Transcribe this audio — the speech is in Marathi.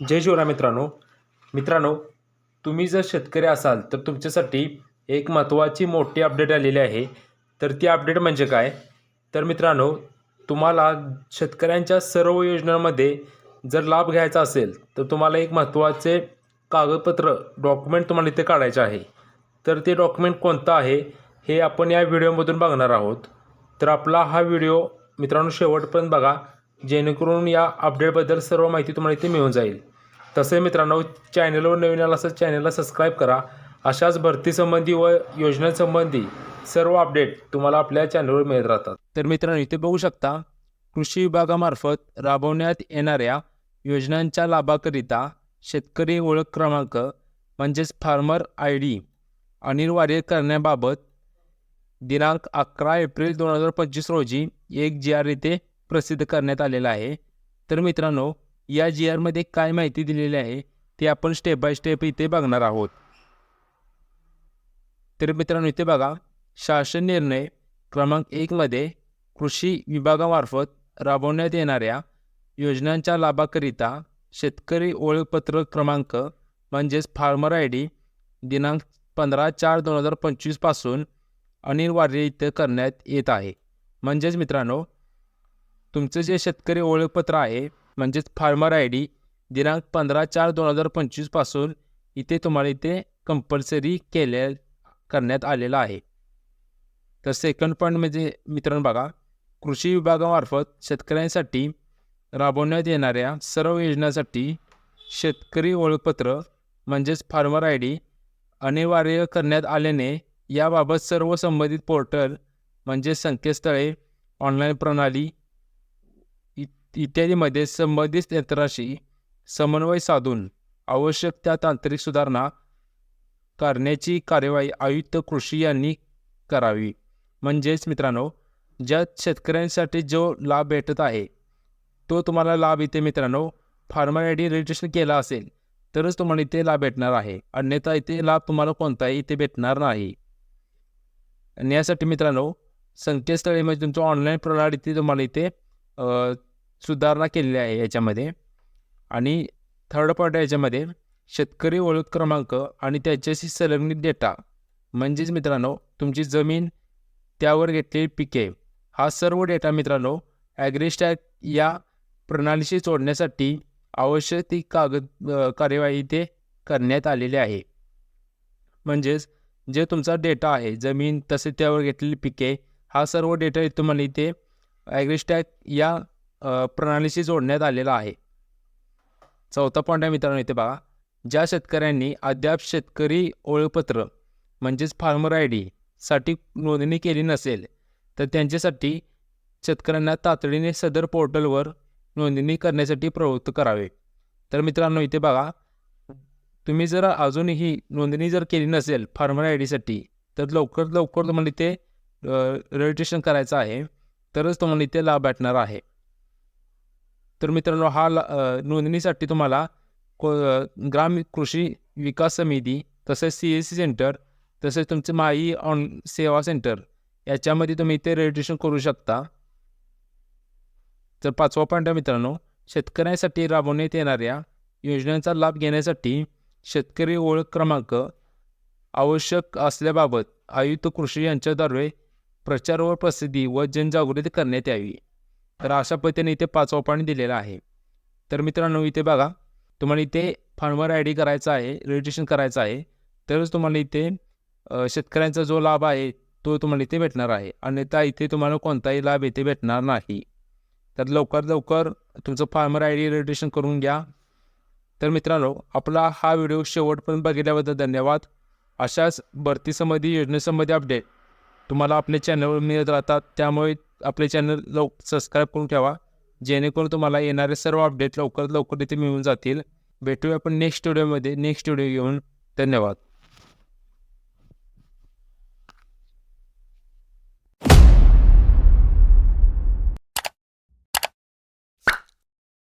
जय शिवराय मित्रांनो. मित्रांनो तुम्ही जर शेतकरी असाल तर तुमच्यासाठी एक महत्त्वाची मोठी अपडेट आलेली आहे. तर ती अपडेट म्हणजे काय? तर मित्रांनो तुम्हाला शेतकऱ्यांच्या सर्व योजनांमध्ये जर लाभ घ्यायचा असेल तर तुम्हाला एक महत्त्वाचे कागदपत्र डॉक्युमेंट तुम्हाला इथे काढायचे आहे. तर ते डॉक्युमेंट कोणतं आहे हे आपण या व्हिडिओमधून बघणार आहोत. तर आपला हा व्हिडिओ मित्रांनो शेवटपर्यंत बघा. जेणेकरून या अपडेटबद्दल सर्व माहिती तुम्हाला इथे मिळून जाईल. तसे मित्रांनो चॅनलवर नवीन आला असं चॅनलला सबस्क्राईब करा. अशाच भरतीसंबंधी व योजनांसंबंधी सर्व अपडेट तुम्हाला आपल्या चॅनलवर मिळत राहतात. तर मित्रांनो इथे बघू शकता कृषी विभागामार्फत राबवण्यात येणाऱ्या योजनांच्या लाभाकरिता शेतकरी ओळख क्रमांक म्हणजेच फार्मर आय डी अनिवार्य करण्याबाबत दिनांक अकरा एप्रिल दोन हजार पंचवीस रोजी एक जी आर इथे प्रसिद्ध करण्यात आलेला आहे. तर मित्रांनो या जी आरमध्ये काय माहिती दिलेली आहे ते आपण स्टेप बाय स्टेप इथे बघणार आहोत. तर मित्रांनो इथे बघा शासन निर्णय क्रमांक एकमध्ये कृषी विभागामार्फत राबवण्यात येणाऱ्या योजनांच्या लाभाकरिता शेतकरी ओळखपत्र क्रमांक म्हणजेच फार्मर आय डी दिनांक पंधरा चार दोन हजार पंचवीसपासून अनिवार्य इथे करण्यात येत आहे. म्हणजेच मित्रांनो तुमचं जे शेतकरी ओळखपत्र आहे म्हणजेच फार्मर आय डी दिनांक पंधरा चार दोन हजार पंचवीसपासून इथे तुम्हाला इथे कंपल्सरी केले करण्यात आलेलं आहे. तर सेकंड पॉईंट म्हणजे मित्रांनो बघा कृषी विभागामार्फत शेतकऱ्यांसाठी राबवण्यात येणाऱ्या सर्व योजनांसाठी शेतकरी ओळखपत्र म्हणजेच फार्मर आय डी अनिवार्य करण्यात आल्याने याबाबत सर्व संबंधित पोर्टल म्हणजे संकेतस्थळे ऑनलाईन प्रणाली इत्यादीमध्ये संबंधित यंत्राशी समन्वय साधून आवश्यक त्या तांत्रिक सुधारणा करण्याची कार्यवाही आयुक्त कृषी यांनी करावी. म्हणजेच मित्रांनो ज्या शेतकऱ्यांसाठी जो लाभ भेटत आहे तो तुम्हाला लाभ इथे मित्रांनो फार्मर आय डी रजिस्ट्रेशन केला असेल तरच तुम्हाला इथे लाभ भेटणार आहे. अन्यथा इथे लाभ तुम्हाला कोणताही इथे भेटणार नाही. आणि यासाठी मित्रांनो संकेतस्थळी म्हणजे तुमचं ऑनलाईन प्रणाली ती तुम्हाला इथे सुधारणा केलेली आहे याच्यामध्ये. आणि थर्ड पार्ट याच्यामध्ये शेतकरी ओळख क्रमांक आणि त्याच्याशी संलग्नित डेटा म्हणजेच मित्रांनो तुमची जमीन त्यावर घेतलेली पिके हा सर्व डेटा मित्रांनो ॲग्रिस्टॅक या प्रणालीशी जोडण्यासाठी आवश्यक ती कागद कार्यवाही ते करण्यात आलेली आहे. म्हणजेच जे तुमचा डेटा आहे जमीन तसे त्यावर घेतलेली पिके हा सर्व डेटा तुम्हाला इथे ॲग्रिस्टॅक या प्रणालीशी जोडण्यात आलेला आहे. चौथा पॉईंट आहे मित्रांनो इथे बघा. ज्या शेतकऱ्यांनी अद्याप शेतकरी ओळखपत्र म्हणजेच फार्मर आय डी साठी नोंदणी केली नसेल तर त्यांच्यासाठी शेतकऱ्यांना तातडीने सदर पोर्टलवर नोंदणी करण्यासाठी प्रवृत्त करावे. तर मित्रांनो इथे बघा. तुम्ही जर अजूनही नोंदणी जर केली नसेल फार्मर आय डीसाठी तर लवकर लवकर तुम्हाला इथे रजिस्ट्रेशन करायचं आहे. तरच तुम्हाला इथे लाभ भेटणार आहे. तर मित्रांनो हा नोंदणीसाठी तुम्हाला को ग्राम कृषी विकास समिती तसेच सी एस सी सेंटर तसेच तुमचे माई ऑन सेवा सेंटर याच्यामध्ये तुम्ही इथे रजिस्ट्रेशन करू शकता. तर पाचवा पॉईंट आहे मित्रांनो शेतकऱ्यांसाठी राबवण्यात येणाऱ्या योजनांचा लाभ घेण्यासाठी शेतकरी ओळख क्रमांक आवश्यक असल्याबाबत आयुक्त कृषी यांच्याद्वारे प्रचार व प्रसिद्धी व जनजागृती करण्यात यावी. तर अशा पद्धतीने इथे पाचवा पॉईंट दिलेला आहे. तर मित्रांनो इथे बघा तुम्हाला इथे फार्मर आय डी करायचा आहे रजिस्ट्रेशन करायचं आहे तरच तुम्हाला इथे शेतकऱ्यांचा जो लाभ आहे तो तुम्हाला इथे भेटणार आहे. अन्यथा इथे तुम्हाला कोणताही लाभ इथे भेटणार नाही. तर लवकर लवकर तुमचं फार्मर आय डी रजिस्ट्रेशन करून घ्या. तर मित्रांनो आपला हा व्हिडिओ शेवटपर्यंत बघितल्याबद्दल धन्यवाद. अशाच भरतीसंबंधी योजनेसंबंधी अपडेट तुम्हाला आपल्या चॅनलवर मिळत राहतात. त्यामुळे आपले चॅनल लव सबस्क्राईब करून ठेवा. जेणेकरून तुम्हाला येणारे सर्व अपडेट लवकरात लवकर इथे मिळून जातील. भेटूया आपण नेक्स्ट व्हिडिओमध्ये नेक्स्ट व्हिडिओ घेऊन. धन्यवाद.